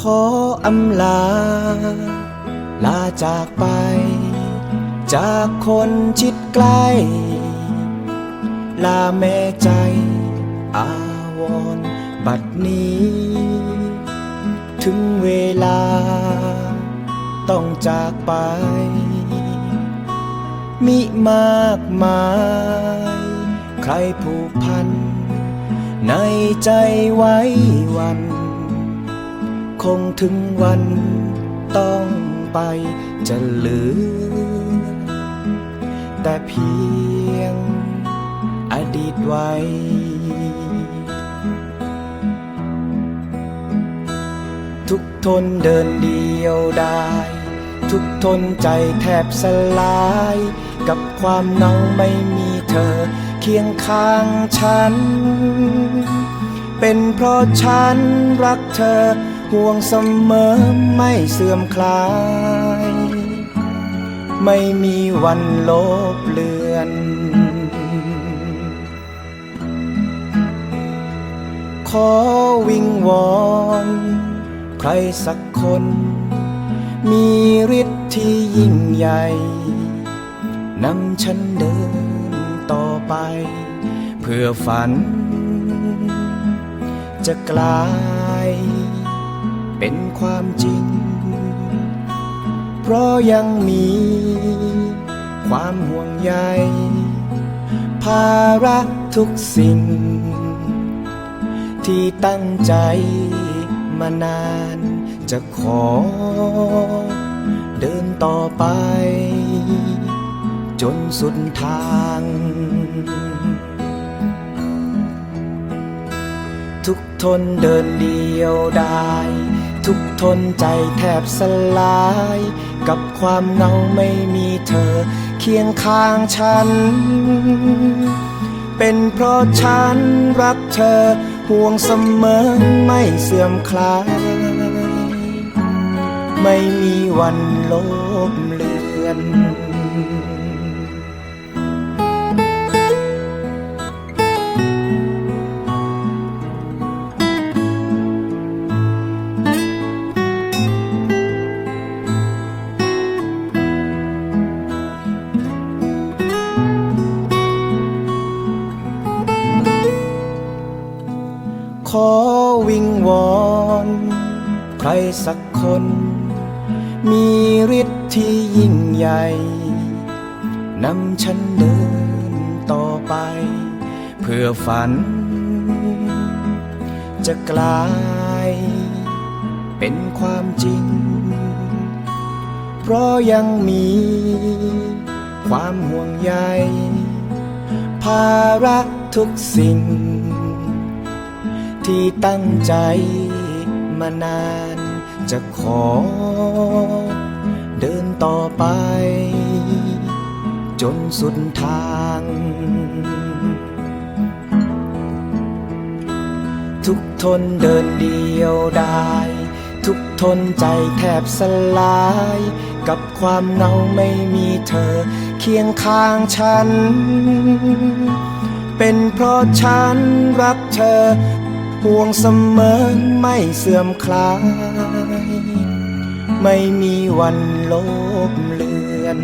ขออำลา ลาจากไป จากคนชิดใกล้ ลาแม่ใจ อาวรณ์บัดนี้ ถึงเวลา ต้องจากไป มิมากมาย ใครผูกพัน ในใจไว้วัน คงถึงวันต้องไปจะเหลือแต่เพียงอดีตไว้ทุกทนเดินเดียวได้ ทุกทนใจแทบสลาย กับความเหงาไม่มีเธอ เคียงข้างฉัน เป็นเพราะฉันรักเธอ ห่วงเสมอไม่เสื่อมคลาย ไม่มีวันลบเลือน ขอวิงวอนใครสักคน มีฤทธิ์ที่ยิ่งใหญ่นำฉันเดินต่อไป เพื่อฝัน จะกลาย เป็นความจริง เพราะยังมี ความห่วงใยภาระทุกสิ่ง ที่ตั้งใจมานานจะขอ เดินต่อไป จนสุดทาง ทุกทนเดินเดียวได้ ทุกทนใจแทบสลาย กับความเหงาไม่มีเธอ เคียงข้างฉัน เป็นเพราะฉันรักเธอ ห่วงเสมอไม่เสื่อมคลาย ไม่มีวันลบเลือน ขอวิงวอนใครสักคน มีฤทธิ์ที่ยิ่งใหญ่นำฉันเดินต่อไป เพื่อฝัน จะกลาย เป็นความจริง เพราะยังมี ความห่วงใยภาระทุกสิ่ง ที่ตั้งใจมานานจะขอ เดินต่อไป จนสุดทาง ทุกทนเดินเดียวได้ทุกทนใจแทบสลาย กับความเหงาไม่มีเธอ เคียงข้างฉัน เป็นเพราะฉันรักเธอ ห่วงเสมอไม่เสื่อมคลาย ไม่มีวันลบเลือน